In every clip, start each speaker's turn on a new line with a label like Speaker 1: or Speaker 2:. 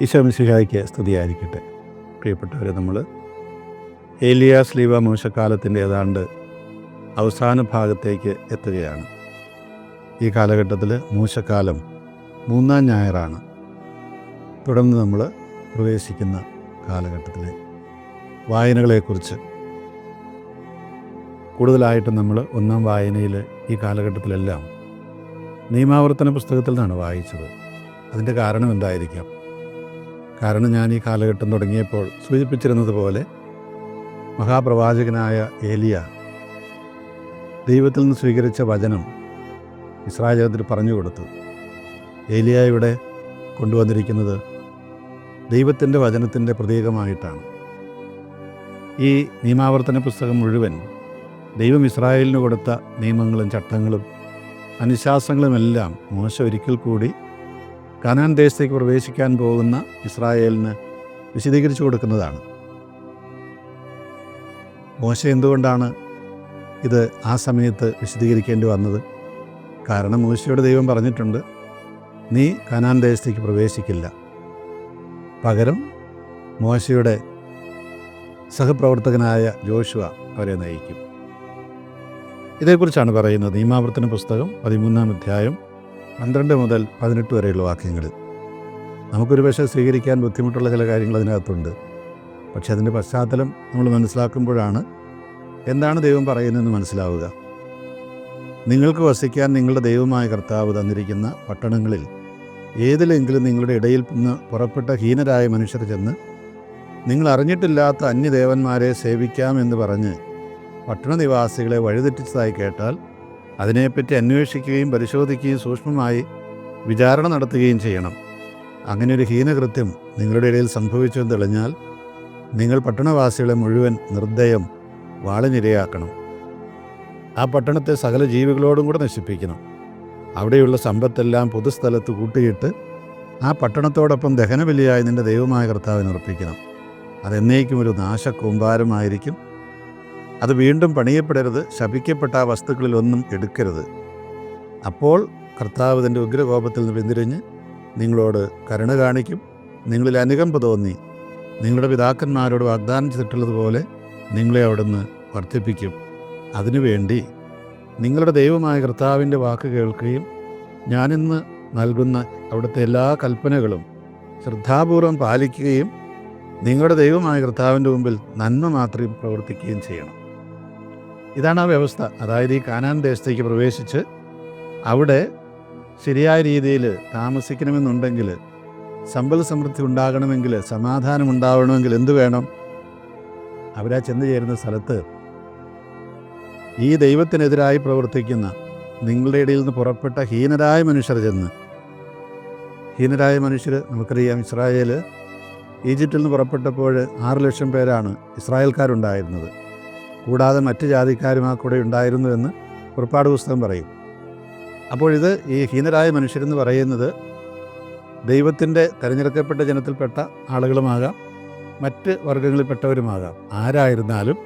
Speaker 1: ഈശോമിശിഹായ്ക്ക് സ്തുതിയായിരിക്കട്ടെ. പ്രിയപ്പെട്ടവരെ നമ്മൾ ഏലിയാസ് ലീവ മോശക്കാലത്തിന്റെ ഏതാണ്ട് അവസാന ഭാഗത്തേക്ക് എത്തുകയാണ്. ഈ കാലഘട്ടത്തിൽ മൂശക്കാലം മൂന്നാം ഞായറാണ്. തുടർന്ന് നമ്മൾ പ്രവേശിക്കുന്ന കാലഘട്ടത്തിലെ വായനകളെക്കുറിച്ച് കൂടുതലായിട്ട് നമ്മൾ ഒന്നാം വായനയിൽ ഈ കാലഘട്ടത്തിലെല്ലാം നിയമാവർത്തന പുസ്തകത്തിൽ നിന്നാണ് വായിച്ചത്. അതിന്റെ കാരണം എന്തായിരിക്കാം? കാരണം ഞാൻ ഈ കാലഘട്ടം തുടങ്ങിയപ്പോൾ സൂചിപ്പിച്ചിരുന്നത് പോലെ മഹാപ്രവാചകനായ ഏലിയ ദൈവത്തിൽ നിന്ന് സ്വീകരിച്ച വചനം ഇസ്രായേലത്തിന് പറഞ്ഞു കൊടുത്തു. ഏലിയ ഇവിടെ കൊണ്ടുവന്നിരിക്കുന്നത് ദൈവത്തിന്റെ വചനത്തിന്റെ പ്രതീകമായിട്ടാണ്. ഈ നിയമാവർത്തന പുസ്തകം മുഴുവൻ ദൈവം ഇസ്രായേലിന് കൊടുത്ത നിയമങ്ങളും ചട്ടങ്ങളും അനുശാസങ്ങളുമെല്ലാം മോശം ഒരിക്കൽ കൂടി കനാൻ ദേശത്തേക്ക് പ്രവേശിക്കാൻ പോകുന്ന ഇസ്രായേലിന് വിശദീകരിച്ചു കൊടുക്കുന്നതാണ്. മോശ എന്തുകൊണ്ടാണ് ഇത് ആ സമയത്ത് വിശദീകരിക്കേണ്ടി വന്നത്? കാരണം മോശയുടെ ദൈവം പറഞ്ഞിട്ടുണ്ട് നീ കനാൻ ദേശത്തേക്ക് പ്രവേശിക്കില്ല. പകരം മോശയുടെ സഹപ്രവർത്തകനായ ജോഷുവ അവരെ നയിക്കും. ഇതേക്കുറിച്ചാണ് പറയുന്നത്. നിയമാവർത്തന പുസ്തകം പതിമൂന്നാം അധ്യായം പന്ത്രണ്ട് മുതൽ പതിനെട്ട് വരെയുള്ള വാക്യങ്ങളിൽ. നമുക്കൊരു പക്ഷേ സ്വീകരിക്കാൻ ബുദ്ധിമുട്ടുള്ള ചില കാര്യങ്ങൾ അതിനകത്തുണ്ട്. പക്ഷെ അതിന്റെ പശ്ചാത്തലം നമ്മൾ മനസ്സിലാക്കുമ്പോഴാണ് എന്താണ് ദൈവം പറയുന്നതെന്ന് മനസ്സിലാവുക. നിങ്ങൾക്ക് വസിക്കാൻ നിങ്ങളുടെ ദൈവമായ കർത്താവ് തന്നിരിക്കുന്ന പട്ടണങ്ങളിൽ ഏതിലെങ്കിലും നിങ്ങളുടെ ഇടയിൽ നിന്ന് പുറപ്പെട്ട ഹീനരായ മനുഷ്യർ ചെന്ന് നിങ്ങൾ അറിഞ്ഞിട്ടില്ലാത്ത അന്യദേവന്മാരെ സേവിക്കാമെന്ന് പറഞ്ഞ് പട്ടണനിവാസികളെ വഴിതെറ്റിച്ചതായി കേട്ടാൽ അതിനെപ്പറ്റി അന്വേഷിക്കുകയും പരിശോധിക്കുകയും സൂക്ഷ്മമായി വിചാരണ നടത്തുകയും ചെയ്യണം. അങ്ങനെ ഒരു ഹീനകൃത്യം നിങ്ങളുടെ ഇടയിൽ സംഭവിച്ചു എന്ന് തെളിഞ്ഞാൽ നിങ്ങൾ പട്ടണവാസികളെ മുഴുവൻ നിർദ്ദയം വാളിനിരയാക്കണം. ആ പട്ടണത്തെ സകല ജീവികളോടും കൂടെ നശിപ്പിക്കണം. അവിടെയുള്ള സമ്പത്തെല്ലാം പൊതുസ്ഥലത്ത് കൂട്ടിയിട്ട് ആ പട്ടണത്തോടൊപ്പം ദഹനബലിയായി നിന്റെ ദൈവമായ കർത്താവിന് അർപ്പിക്കണം. അതെന്നേക്കും ഒരു നാശക്കൂമ്പാരമായിരിക്കും അത് വീണ്ടും പണിയപ്പെടരുത് ശപിക്കപ്പെട്ട ആ വസ്തുക്കളിലൊന്നും എടുക്കരുത്. അപ്പോൾ കർത്താവ് തന്റെ ഉഗ്രകോപത്തിൽ നിന്ന് പിന്തിരിഞ്ഞ് നിങ്ങളോട് കരുണ കാണിക്കും. നിങ്ങളിൽ അനുകമ്പ തോന്നി. നിങ്ങളുടെ പിതാക്കന്മാരോട് വാഗ്ദാനം ചെയ്തിട്ടുള്ളതുപോലെ നിങ്ങളെ അവിടുന്ന് വർദ്ധിപ്പിക്കും. അതിനുവേണ്ടി നിങ്ങളുടെ ദൈവമായ കർത്താവിന്റെ വാക്ക് കേൾക്കുകയും ഞാനിന്ന് നൽകുന്ന അവിടുത്തെ എല്ലാ കൽപ്പനകളും ശ്രദ്ധാപൂർവം പാലിക്കുകയും നിങ്ങളുടെ ദൈവമായ കർത്താവിന്റെ മുമ്പിൽ നന്മ മാത്രം പ്രവർത്തിക്കുകയും ചെയ്യണം. ഇതാണ് ആ വ്യവസ്ഥ. അതായത് ഈ കാനാൻ ദേശത്തേക്ക് പ്രവേശിച്ച് അവിടെ ശരിയായ രീതിയിൽ താമസിക്കണമെന്നുണ്ടെങ്കിൽ സമ്പൽ സമൃദ്ധി ഉണ്ടാകണമെങ്കിൽ സമാധാനം ഉണ്ടാവണമെങ്കിൽ എന്ത് വേണം? അവരാ ചെന്ന് ചേരുന്ന സ്ഥലത്ത് ഈ ദൈവത്തിനെതിരായി പ്രവർത്തിക്കുന്ന നിങ്ങളുടെ ഇടയിൽ നിന്ന് പുറപ്പെട്ട ഹീനരായ മനുഷ്യർ ചെന്ന് ഹീനരായ മനുഷ്യർ നമുക്കറിയാം ഇസ്രായേൽ ഈജിപ്തിൽ നിന്ന് പുറപ്പെട്ടപ്പോൾ ആറ് ലക്ഷം പേരാണ് ഇസ്രായേൽക്കാരുണ്ടായിരുന്നത്. കൂടാതെ മറ്റ് ജാതിക്കാരും ആ കൂടെ ഉണ്ടായിരുന്നു എന്ന് പുറപ്പാട് പുസ്തകം പറയും. അപ്പോൾ ഇത് ഈ ഹീനരായ മനുഷ്യരെന്ന് പറയുന്നത് ദൈവത്തിന്റെ തിരഞ്ഞെടുക്കപ്പെട്ട ജനത്തിൽപ്പെട്ട ആളുകളുമാകാം മറ്റ് വർഗങ്ങളിൽപ്പെട്ടവരുമാകാം ആരായിരുന്നാലും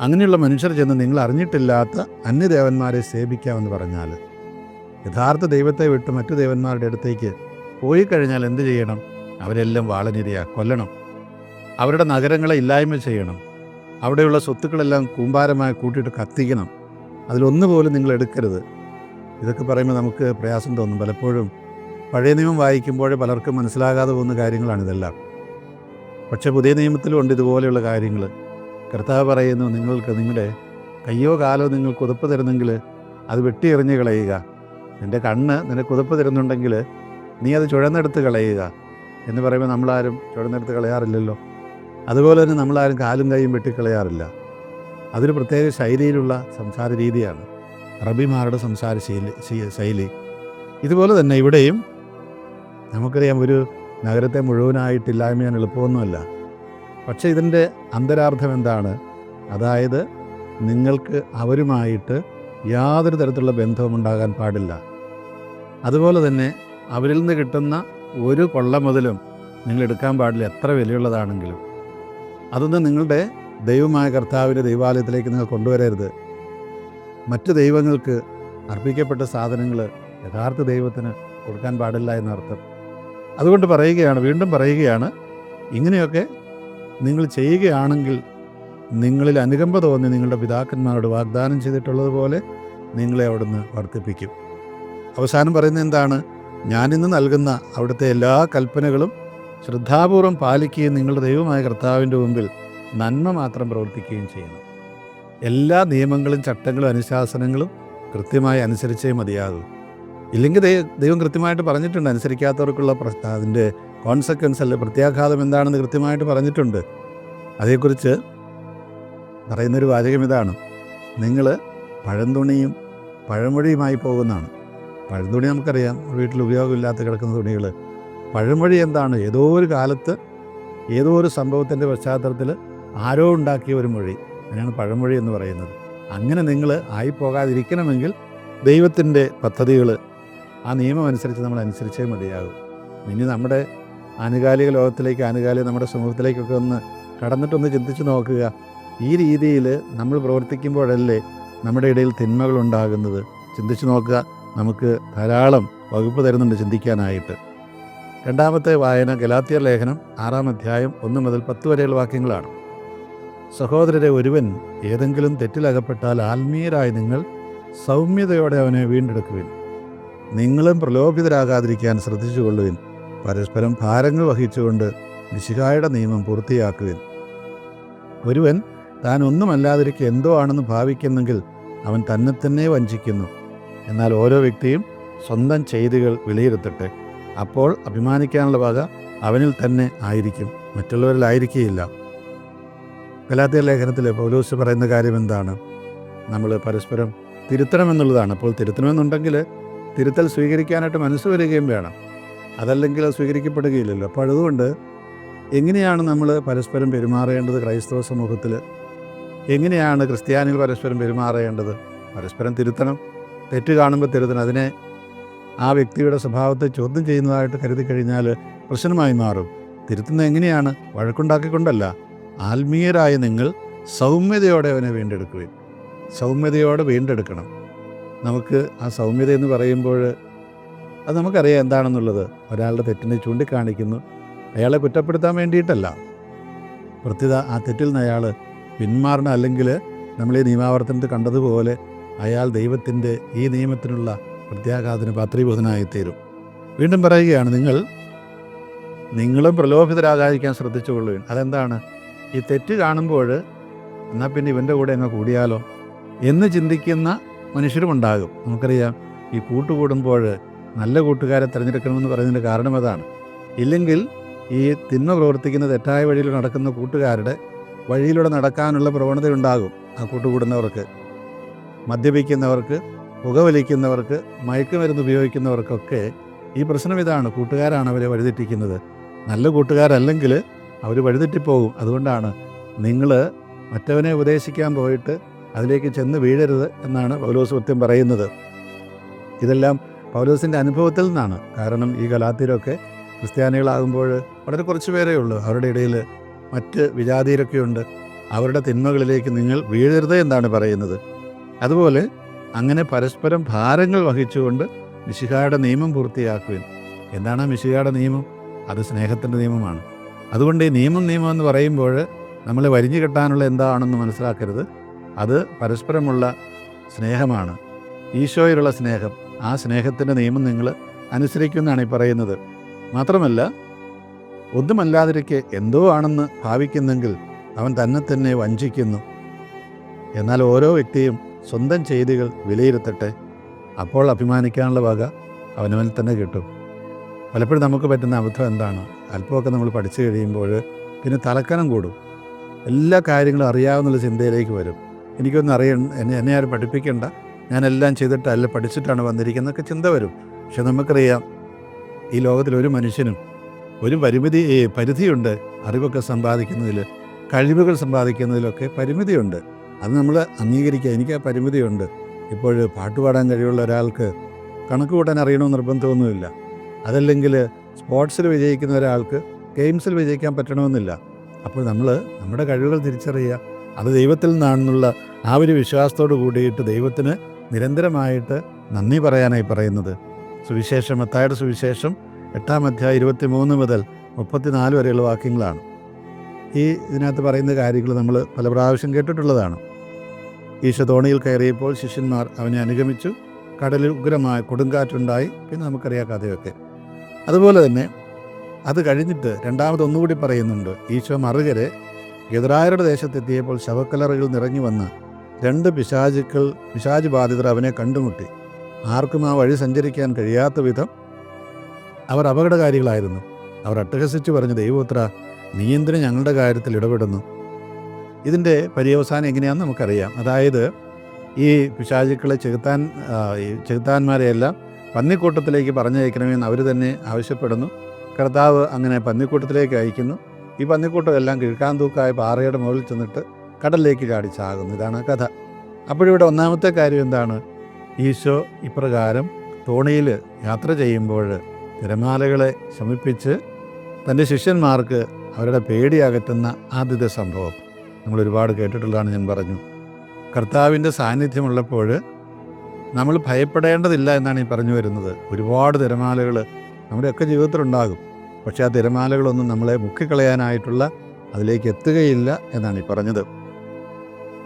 Speaker 1: അങ്ങനെയുള്ള മനുഷ്യർ ചെന്ന് നിങ്ങൾ അറിഞ്ഞിട്ടില്ലാത്ത അന്യദേവന്മാരെ സേവിക്കാമെന്ന് പറഞ്ഞാൽ യഥാർത്ഥ ദൈവത്തെ വിട്ട് മറ്റു ദേവന്മാരുടെ അടുത്തേക്ക് പോയി കഴിഞ്ഞാൽ എന്ത് ചെയ്യണം? അവരെല്ലാം വാളനിരയാ കൊല്ലണം. അവരുടെ നഗരങ്ങളെ ഇല്ലായ്മ ചെയ്യണം. അവിടെയുള്ള സ്വത്തുക്കളെല്ലാം കൂമ്പാരമായി കൂട്ടിയിട്ട് കത്തിക്കണം. അതിലൊന്നുപോലും നിങ്ങൾ എടുക്കരുത്. ഇതൊക്കെ പറയുമ്പോൾ നമുക്ക് പ്രയാസം തോന്നും. പലപ്പോഴും പഴയ നിയമം വായിക്കുമ്പോൾ പലർക്കും മനസ്സിലാകാതെ പോകുന്ന കാര്യങ്ങളാണിതെല്ലാം പക്ഷേ പുതിയ നിയമത്തിലും ഉണ്ട് ഇതുപോലെയുള്ള കാര്യങ്ങൾ. കർത്താവ് പറയുന്നു നിങ്ങൾക്ക് നിങ്ങളുടെ കയ്യോ കാലോ നിങ്ങൾ കുതപ്പ് തരുന്നെങ്കിൽ അത് വെട്ടിയെറിഞ്ഞ് കളയുക. നിന്റെ കണ്ണ് നിനക്ക് കുതപ്പ് തരുന്നുണ്ടെങ്കിൽ നീ അത് ചുഴന്നെടുത്ത് കളയുക. എന്ന് പറയുമ്പോൾ നമ്മളാരും ചുഴന്നെടുത്ത് കളയാറില്ലല്ലോ. അതുപോലെ തന്നെ നമ്മളാരും കാലും കൈയും വെട്ടിക്കളയാറില്ല. അതൊരു പ്രത്യേക ശൈലിയിലുള്ള സംസാര രീതിയാണ്. റബിമാരുടെ സംസാര ശൈലി ശൈലി. ഇതുപോലെ തന്നെ ഇവിടെയും നമുക്കറിയാം ഒരു നഗരത്തെ മുഴുവനായിട്ട് ഞാൻ എളുപ്പമൊന്നുമല്ല. പക്ഷേ ഇതിന്റെ അന്തരാർത്ഥം എന്താണ്? അതായത് നിങ്ങൾക്ക് അവരുമായിട്ട് യാതൊരു തരത്തിലുള്ള ബന്ധവും ഉണ്ടാകാൻ പാടില്ല. അതുപോലെ തന്നെ അവരിൽ നിന്ന് കിട്ടുന്ന ഒരു കൊള്ള മുതലും നിങ്ങൾ എടുക്കാൻ പാടില്ല എത്ര വിലയുള്ളതാണെങ്കിലും. അതൊന്നും നിങ്ങളുടെ ദൈവമായ കർത്താവിന്റെ ദൈവാലയത്തിലേക്ക് നിങ്ങൾ കൊണ്ടുവരരുത്. മറ്റ് ദൈവങ്ങൾക്ക് അർപ്പിക്കപ്പെട്ട സാധനങ്ങൾ യഥാർത്ഥ ദൈവത്തിന് കൊടുക്കാൻ പാടില്ല എന്നർത്ഥം. അതുകൊണ്ട് പറയുകയാണ് വീണ്ടും പറയുകയാണ് ഇങ്ങനെയൊക്കെ നിങ്ങൾ ചെയ്യുകയാണെങ്കിൽ നിങ്ങളിൽ അനുകമ്പ തോന്നി നിങ്ങളുടെ പിതാക്കന്മാരോട് വാഗ്ദാനം ചെയ്തിട്ടുള്ളതുപോലെ നിങ്ങളെ അവിടുന്ന് വർദ്ധിപ്പിക്കും. അവസാനം പറയുന്നത് എന്താണ്? ഞാനിന്ന് നൽകുന്ന അവിടുത്തെ എല്ലാ കൽപ്പനകളും ശ്രദ്ധാപൂർവം പാലിക്കുകയും നിങ്ങളുടെ ദൈവമായ കർത്താവിന്റെ മുമ്പിൽ നന്മ മാത്രം പ്രവർത്തിക്കുകയും ചെയ്യണം. എല്ലാ നിയമങ്ങളും ചട്ടങ്ങളും അനുശാസനങ്ങളും കൃത്യമായി അനുസരിച്ചേ മതിയാകൂ. ഇല്ലെങ്കിൽ ദൈവം കൃത്യമായിട്ട് പറഞ്ഞിട്ടുണ്ട് അനുസരിക്കാത്തവർക്കുള്ള പ്രശ്ന അതിന്റെ കോൺസെക്വൻസ് അല്ലെ പ്രത്യാഘാതം എന്താണെന്ന് കൃത്യമായിട്ട് പറഞ്ഞിട്ടുണ്ട്. അതേക്കുറിച്ച് പറയുന്നൊരു വാചകം ഇതാണ്. നിങ്ങൾ പഴന്തുണിയും പഴമൊഴിയുമായി പോകുന്നതാണ്. പഴന്തുണി നമുക്കറിയാം വീട്ടിൽ ഉപയോഗമില്ലാത്ത കിടക്കുന്ന തുണികൾ പഴമൊഴി എന്താണ്? ഏതോ ഒരു കാലത്ത് ഏതോ ഒരു സംഭവത്തിന്റെ പശ്ചാത്തലത്തിൽ ആരോ ഉണ്ടാക്കിയ ഒരു മൊഴി. അതിനാണ് പഴമൊഴി എന്ന് പറയുന്നത്. അങ്ങനെ നിങ്ങൾ ആയിപ്പോകാതിരിക്കണമെങ്കിൽ ദൈവത്തിന്റെ പദ്ധതികൾ ആ നിയമം അനുസരിച്ച് നമ്മൾ അനുസരിച്ചേ മതിയാകും. ഇനി നമ്മുടെ ആനുകാലിക ലോകത്തിലേക്ക് ആനുകാലിക നമ്മുടെ സമൂഹത്തിലേക്കൊക്കെ ഒന്ന് കടന്നിട്ടൊന്ന് ചിന്തിച്ച് നോക്കുക. ഈ രീതിയിൽ നമ്മൾ പ്രവർത്തിക്കുമ്പോഴല്ലേ നമ്മുടെ ഇടയിൽ തിന്മകൾ ഉണ്ടാകുന്നത്? ചിന്തിച്ച് നോക്കുക. നമുക്ക് ധാരാളം വകുപ്പ് തരുന്നുണ്ട് ചിന്തിക്കാനായിട്ട്. രണ്ടാമത്തെ വായന ഗലാത്തിയർ ലേഖനം ആറാം അധ്യായം ഒന്ന് മുതൽ പത്ത് വരെയുള്ള വാക്യങ്ങളാണ്. സഹോദരരെ ഒരുവൻ ഏതെങ്കിലും തെറ്റിലകപ്പെട്ടാൽ ആത്മീയരായി നിങ്ങൾ സൗമ്യതയോടെ അവനെ വീണ്ടെടുക്കുവിൻ. നിങ്ങളും പ്രലോഭിതരാകാതിരിക്കാൻ ശ്രദ്ധിച്ചുകൊള്ളുവിൻ. പരസ്പരം ഭാരങ്ങൾ വഹിച്ചുകൊണ്ട് നിശികായുടെ നിയമം പൂർത്തിയാക്കുവിൻ. ഒരുവൻ താൻ ഒന്നുമല്ലാതിരിക്കെ എന്തോ ആണെന്ന് ഭാവിക്കുന്നെങ്കിൽ അവൻ തന്നെ തന്നെ വഞ്ചിക്കുന്നു. എന്നാൽ ഓരോ വ്യക്തിയും സ്വന്തം ചെയ്തികൾ വിലയിരുത്തട്ടെ. അപ്പോൾ അഭിമാനിക്കാനുള്ള വക അവനിൽ തന്നെ ആയിരിക്കും. മറ്റുള്ളവരിലായിരിക്കുകയില്ല ഗലാത്തിയ ലേഖനത്തിൽ പൗലോസ് പറയുന്ന കാര്യം എന്താണ്? നമ്മൾ പരസ്പരം തിരുത്തണമെന്നുള്ളതാണ് അപ്പോൾ തിരുത്തണമെന്നുണ്ടെങ്കിൽ തിരുത്തൽ സ്വീകരിക്കാനായിട്ട് മനസ്സ് വരികയും വേണം. അതല്ലെങ്കിൽ അത് സ്വീകരിക്കപ്പെടുകയില്ലല്ലോ. അപ്പോൾ അതുകൊണ്ട് എങ്ങനെയാണ് നമ്മൾ പരസ്പരം പെരുമാറേണ്ടത് ക്രൈസ്തവ സമൂഹത്തിൽ? എങ്ങനെയാണ് ക്രിസ്ത്യാനികൾ പരസ്പരം പെരുമാറേണ്ടത്? പരസ്പരം തിരുത്തണം. തെറ്റ് കാണുമ്പോൾ തിരുത്തണം. അതിനെ ആ വ്യക്തിയുടെ സ്വഭാവത്തെ ചോദ്യം ചെയ്യുന്നതായിട്ട് കരുതി കഴിഞ്ഞാൽ പ്രശ്നമായി മാറും. തിരുത്തുന്നത് എങ്ങനെയാണ്? വഴക്കുണ്ടാക്കിക്കൊണ്ടല്ല. ആത്മീയരായ നിങ്ങൾ സൗമ്യതയോടെ അവനെ വീണ്ടെടുക്കുകയും സൗമ്യതയോടെ വീണ്ടെടുക്കണം. നമുക്ക് ആ സൗമ്യത എന്ന് പറയുമ്പോൾ അത് നമുക്കറിയാം എന്താണെന്നുള്ളത്. ഒരാളുടെ തെറ്റിനെ ചൂണ്ടിക്കാണിക്കുന്നു. അയാളെ കുറ്റപ്പെടുത്താൻ വേണ്ടിയിട്ടല്ല. പ്രത്യുത ആ തെറ്റിൽ നിന്ന് അയാൾ പിന്മാറണം. അല്ലെങ്കിൽ നമ്മൾ ഈ നിയമാവർത്തനത്തിൽ കണ്ടതുപോലെ അയാൾ ദൈവത്തിന്റെ ഈ നിയമത്തിനുള്ള പ്രത്യാഘാതത്തിന് പാത്രീഭൂതനായിത്തീരും. വീണ്ടും പറയുകയാണ് നിങ്ങൾ നിങ്ങളും പ്രലോഭിതരാകാതിരിക്കാൻ ശ്രദ്ധിച്ചുകൊള്ളുകയും അതെന്താണ്? ഈ തെറ്റ് കാണുമ്പോൾ എന്നാൽ പിന്നെ ഇവന്റെ കൂടെ അങ്ങ് കൂടിയാലോ? എന്ന് ചിന്തിക്കുന്ന മനുഷ്യരുമുണ്ടാകും. നമുക്കറിയാം ഈ കൂട്ടുകൂടുമ്പോൾ നല്ല കൂട്ടുകാരെ തിരഞ്ഞെടുക്കണമെന്ന് പറയുന്നതിന്റെ കാരണം അതാണ്. ഇല്ലെങ്കിൽ ഈ തിന്മ പ്രവർത്തിക്കുന്ന തെറ്റായ വഴിയിൽ നടക്കുന്ന കൂട്ടുകാരുടെ വഴിയിലൂടെ നടക്കാനുള്ള പ്രവണതയുണ്ടാകും ആ കൂട്ടുകൂടുന്നവർക്ക്. മദ്യപിക്കുന്നവർക്ക് പുകവലിക്കുന്നവർക്ക് മയക്കുമരുന്ന് ഉപയോഗിക്കുന്നവർക്കൊക്കെ ഈ പ്രശ്നം ഇതാണ്. കൂട്ടുകാരാണ് അവരെ വഴിതെറ്റിക്കുന്നത്. നല്ല കൂട്ടുകാരല്ലെങ്കിൽ അവർ വഴിതെറ്റിപ്പോകും. അതുകൊണ്ടാണ് നിങ്ങൾ മറ്റവനെ ഉപദേശിക്കാൻ പോയിട്ട് അതിലേക്ക് ചെന്ന് വീഴരുത് എന്നാണ് പൗലോസ് സത്യം പറയുന്നത്. ഇതെല്ലാം പൗലോസിന്റെ അനുഭവത്തിൽ നിന്നാണ്. കാരണം ഈ കലാത്തിരൊക്കെ ക്രിസ്ത്യാനികളാകുമ്പോൾ വളരെ കുറച്ച് പേരേ ഉള്ളൂ. അവരുടെ ഇടയിൽ മറ്റ് വിജാതിയിലൊക്കെയുണ്ട് അവരുടെ തിന്മകളിലേക്ക് നിങ്ങൾ വീഴരുത് എന്നാണ് പറയുന്നത്. അതുപോലെ അങ്ങനെ പരസ്പരം ഭാരങ്ങൾ വഹിച്ചുകൊണ്ട് മിശിഹായുടെ നിയമം പൂർത്തിയാക്കുവിൻ. എന്താണ് മിശിഹായുടെ നിയമം? അത് സ്നേഹത്തിന്റെ നിയമമാണ്. അതുകൊണ്ട് ഈ നിയമം നിയമം എന്ന് പറയുമ്പോൾ നമ്മൾ വരിഞ്ഞു കെട്ടാനുള്ള എന്താണെന്ന് മനസ്സിലാക്കരുത്. അത് പരസ്പരമുള്ള സ്നേഹമാണ്. ഈശോയിലുള്ള സ്നേഹം. ആ സ്നേഹത്തിന്റെ നിയമം നിങ്ങൾ അനുസരിക്കുമെന്നാണ് ഈ പറയുന്നത്. മാത്രമല്ല ഒന്നുമല്ലാതിരിക്കെ എന്തോ ആണെന്ന് ഭാവിക്കുന്നെങ്കിൽ അവൻ തന്നെ തന്നെ വഞ്ചിക്കുന്നു. എന്നാൽ ഓരോ വ്യക്തിയും സ്വന്തം ചെയ്തികൾ വിലയിരുത്തട്ടെ. അപ്പോൾ അഭിമാനിക്കാനുള്ള വക അവനവൻ തന്നെ കിട്ടും. പലപ്പോഴും നമുക്ക് പറ്റുന്ന അബദ്ധം എന്താണ്? അല്പമൊക്കെ നമ്മൾ പഠിച്ചു കഴിയുമ്പോൾ പിന്നെ തലക്കനം കൂടും. എല്ലാ കാര്യങ്ങളും അറിയാവുന്നുള്ള ചിന്തയിലേക്ക് വരും. എനിക്കൊന്നും അറിയ എന്നെ എന്നെ ആരും പഠിപ്പിക്കേണ്ട. ഞാനെല്ലാം ചെയ്തിട്ടല്ല പഠിച്ചിട്ടാണ് വന്നിരിക്കുന്നതൊക്കെ ചിന്ത വരും. പക്ഷെ നമുക്കറിയാം ഈ ലോകത്തിൽ ഒരു മനുഷ്യനും ഒരു പരിമിതി പരിധിയുണ്ട്. അറിവൊക്കെ സമ്പാദിക്കുന്നതിൽ കഴിവുകൾ സമ്പാദിക്കുന്നതിലൊക്കെ പരിമിതിയുണ്ട്. അത് നമ്മൾ അംഗീകരിക്കുക എനിക്ക് ആ പരിമിതിയുണ്ട്. ഇപ്പോൾ പാട്ട് പാടാൻ കഴിവുള്ള ഒരാൾക്ക് കണക്ക് കൂട്ടാൻ അറിയണമെന്ന് നിർബന്ധമൊന്നുമില്ല. അതല്ലെങ്കിൽ സ്പോർട്സിൽ വിജയിക്കുന്ന ഒരാൾക്ക് ഗെയിംസിൽ വിജയിക്കാൻ പറ്റണമെന്നില്ല. അപ്പോൾ നമ്മൾ നമ്മുടെ കഴിവുകൾ തിരിച്ചറിയുക. അത് ദൈവത്തിൽ നിന്നാണെന്നുള്ള ആ ഒരു വിശ്വാസത്തോട് കൂടിയിട്ട് ദൈവത്തിന് നിരന്തരമായിട്ട് നന്ദി പറയാനായി പറയുന്നത്. സുവിശേഷം എത്തായുടെ സുവിശേഷം എട്ടാം അധ്യായം ഇരുപത്തി മൂന്ന് മുതൽ മുപ്പത്തിനാല് വരെയുള്ള വാക്യങ്ങളാണ്. ഈ ഇതിനകത്ത് പറയുന്ന കാര്യങ്ങൾ നമ്മൾ പല പ്രാവശ്യം കേട്ടിട്ടുള്ളതാണ്. ഈശോ തോണിയിൽ കയറിയപ്പോൾ ശിഷ്യന്മാർ അവനെ അനുഗമിച്ചു. കടലിൽ ഉഗ്രമായ കൊടുങ്കാറ്റുണ്ടായി. പിന്നെ നമുക്കറിയാം കഥയൊക്കെ. അതുപോലെ തന്നെ അത് കഴിഞ്ഞിട്ട് രണ്ടാമത് ഒന്നുകൂടി പറയുന്നുണ്ട്. ഈശോ മറുകരെ ഗതിരായരുടെ ദേശത്തെത്തിയപ്പോൾ ശവക്കലറുകൾ നിറഞ്ഞു വന്ന് രണ്ട് പിശാചുക്കൾ പിശാജ് ബാധിതർ അവനെ കണ്ടുമുട്ടി. ആർക്കും ആ വഴി സഞ്ചരിക്കാൻ കഴിയാത്ത വിധം അവർ അപകടകാരികളായിരുന്നു. അവർ അട്ടഹസിച്ചു പറഞ്ഞു ദൈവോത്ര നീ എന്തിനു ഞങ്ങളുടെ കാര്യത്തിൽ ഇടപെടുന്നു? ഇതിന്റെ പര്യവസാനം എങ്ങനെയാണെന്ന് നമുക്കറിയാം. അതായത് ഈ പിശാചുക്കളെ ചെകുത്താൻ ഈ ചെകുത്താന്മാരെയെല്ലാം പന്നിക്കൂട്ടത്തിലേക്ക് പറഞ്ഞയക്കണമെന്ന് അവർ തന്നെ ആവശ്യപ്പെടുന്നു. കർത്താവ് അങ്ങനെ പന്നിക്കൂട്ടത്തിലേക്ക് അയക്കുന്നു. ഈ പന്നിക്കൂട്ടമെല്ലാം കിഴക്കാന്തൂക്കായ പാറയുടെ മുകളിൽ ചെന്നിട്ട് കടലിലേക്ക് ചാടി ചാകുന്നു. ഇതാണ് കഥ. അപ്പോഴിവിടെ ഒന്നാമത്തെ കാര്യം എന്താണ്? ഈശോ ഇപ്രകാരം തോണിയിൽ യാത്ര ചെയ്യുമ്പോൾ തിരമാലകളെ ശമിപ്പിച്ച് തന്റെ ശിഷ്യന്മാർക്ക് അവരുടെ പേടി അകറ്റുന്ന ആദ്യത്തെ സംഭവം. നമ്മൾ ഒരുപാട് കേട്ടിട്ടുള്ളതാണ് ഞാൻ പറഞ്ഞു. കർത്താവിന്റെ സാന്നിധ്യമുള്ളപ്പോൾ നമ്മൾ ഭയപ്പെടേണ്ടതില്ല എന്നാണ് ഈ പറഞ്ഞു വരുന്നത്. ഒരുപാട് തിരമാലകൾ നമ്മുടെയൊക്കെ ജീവിതത്തിലുണ്ടാകും. പക്ഷേ ആ തിരമാലകളൊന്നും നമ്മളെ മുക്കിക്കളയാനായിട്ടുള്ള അതിലേക്ക് എത്തുകയില്ല എന്നാണ് ഈ പറഞ്ഞത്.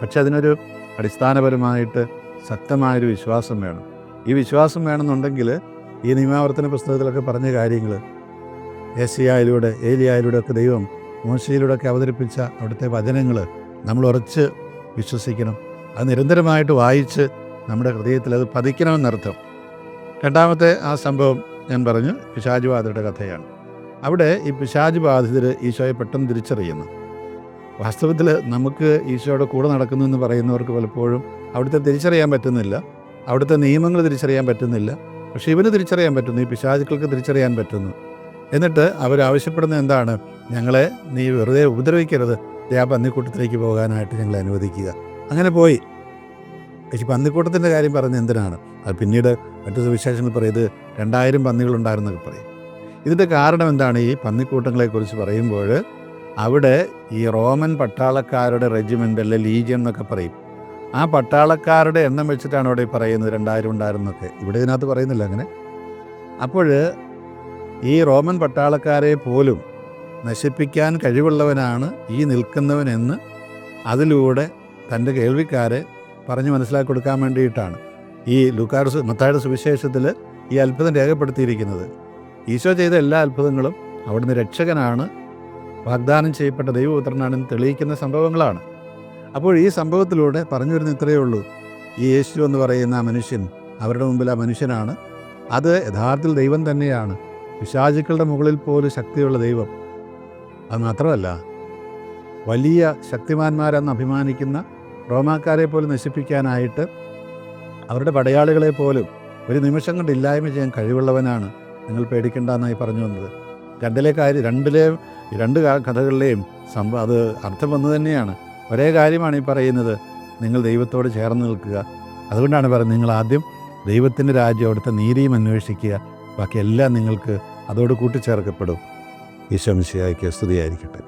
Speaker 1: പക്ഷെ അതിനൊരു അടിസ്ഥാനപരമായിട്ട് ശക്തമായൊരു വിശ്വാസം വേണം. ഈ വിശ്വാസം വേണമെന്നുണ്ടെങ്കിൽ ഈ നിയമാവർത്തന പുസ്തകത്തിലൊക്കെ പറഞ്ഞ കാര്യങ്ങൾ ഏസിയായിലൂടെ ഏലിയായിലൂടെ ഒക്കെ ദൈവം മോശയിലൂടെ ഒക്കെ അവതരിപ്പിച്ച അവിടുത്തെ വചനങ്ങൾ നമ്മൾ ഉറച്ച് വിശ്വസിക്കണം. അത് നിരന്തരമായിട്ട് വായിച്ച് നമ്മുടെ ഹൃദയത്തിൽ അത് പതിക്കണമെന്നർത്ഥം രണ്ടാമത്തെ ആ സംഭവം ഞാൻ പറഞ്ഞു പിശാജ് കഥയാണ്. അവിടെ ഈ പിശാജ് ബാധിതർ ഈശോയെ പെട്ടെന്ന് തിരിച്ചറിയുന്നു. വാസ്തവത്തിൽ നമുക്ക് ഈശോയുടെ കൂടെ നടക്കുന്നു എന്ന് പറയുന്നവർക്ക് പലപ്പോഴും അവിടുത്തെ തിരിച്ചറിയാൻ പറ്റുന്നില്ല. അവിടുത്തെ നിയമങ്ങൾ തിരിച്ചറിയാൻ പറ്റുന്നില്ല. പക്ഷേ ഇവന് തിരിച്ചറിയാൻ പറ്റുന്നു ഈ പിശാചുക്കൾക്ക് തിരിച്ചറിയാൻ പറ്റുന്നു. എന്നിട്ട് അവരാവശ്യപ്പെടുന്ന എന്താണ്? ഞങ്ങളെ നീ വെറുതെ ഉപദ്രവിക്കരുത്. ആ പന്നിക്കൂട്ടത്തിലേക്ക് പോകാനായിട്ട് ഞങ്ങളെ അനുവദിക്കുക. അങ്ങനെ പോയി. ഈ പന്നിക്കൂട്ടത്തിന്റെ കാര്യം പറഞ്ഞ് എന്തിനാണ്? അത് പിന്നീട് മറ്റു സുവിശേഷങ്ങൾ പറയുന്നത് രണ്ടായിരം പന്നികളുണ്ടായിരുന്നൊക്കെ പറയും. ഇതിന്റെ കാരണം എന്താണ്? ഈ പന്നിക്കൂട്ടങ്ങളെക്കുറിച്ച് പറയുമ്പോൾ അവിടെ ഈ റോമൻ പട്ടാളക്കാരുടെ റെജിമെന്റ് അല്ലെ ലീജിയൻ എന്നൊക്കെ പറയും. ആ പട്ടാളക്കാരുടെ എണ്ണം വെച്ചിട്ടാണ് അവിടെ പറയുന്നത് രണ്ടായിരം ഉണ്ടായിരുന്നൊക്കെ. ഇവിടെ ഇതിനകത്ത് പറയുന്നില്ല അങ്ങനെ. അപ്പോൾ ഈ റോമൻ പട്ടാളക്കാരെ പോലും നശിപ്പിക്കാൻ കഴിവുള്ളവനാണ് ഈ നിൽക്കുന്നവനെന്ന് അതിലൂടെ തന്റെ കേൾവിക്കാരെ പറഞ്ഞ് മനസ്സിലാക്കി കൊടുക്കാൻ വേണ്ടിയിട്ടാണ് ഈ ലുക്കാർ മത്തായുടെ സുവിശേഷത്തിൽ ഈ അത്ഭുതം രേഖപ്പെടുത്തിയിരിക്കുന്നത്. ഈശോ ചെയ്ത എല്ലാ അത്ഭുതങ്ങളും അവിടുന്ന് രക്ഷകനാണ് വാഗ്ദാനം ചെയ്യപ്പെട്ട ദൈവപുത്രനാണെന്ന് തെളിയിക്കുന്ന സംഭവങ്ങളാണ്. അപ്പോൾ ഈ സംഭവത്തിലൂടെ പറഞ്ഞു വരുന്ന ഇത്രയേ ഉള്ളൂ. ഈ യേശു എന്ന് പറയുന്ന മനുഷ്യൻ അവരുടെ മുമ്പിൽ ആ മനുഷ്യനാണ്. അത് യഥാർത്ഥത്തിൽ ദൈവം തന്നെയാണ്. പിശാചുക്കളുടെ മുകളിൽ പോലും ശക്തിയുള്ള ദൈവം. അത് മാത്രമല്ല വലിയ ശക്തിമാന്മാരെന്ന് അഭിമാനിക്കുന്ന റോമാക്കാരെ പോലും നശിപ്പിക്കാനായിട്ട് അവരുടെ പടയാളികളെ പോലും ഒരു നിമിഷം കൊണ്ട് ഇല്ലായ്മ ചെയ്യാൻ കഴിവുള്ളവനാണ് നിങ്ങൾ പേടിക്കേണ്ട എന്നായി പറഞ്ഞു വന്നത്. രണ്ടിലെ കാര്യം രണ്ടിലെ രണ്ട് കഥകളിലെയും സംഭവം അത് അർത്ഥം ഒന്ന് തന്നെയാണ്. ഒരേ കാര്യമാണ് ഈ പറയുന്നത് നിങ്ങൾ ദൈവത്തോട് ചേർന്ന് നിൽക്കുക. അതുകൊണ്ടാണ് പറയുന്നത് നിങ്ങൾ ആദ്യം ദൈവത്തിന്റെ രാജ്യം അവിടുത്തെ നീതിയും അന്വേഷിക്കുക. ബാക്കിയെല്ലാം നിങ്ങൾക്ക് അതോട് കൂട്ടിച്ചേർക്കപ്പെടും ഈശോ മിശിഹായ്ക്ക് സ്തുതിയായിരിക്കട്ടെ.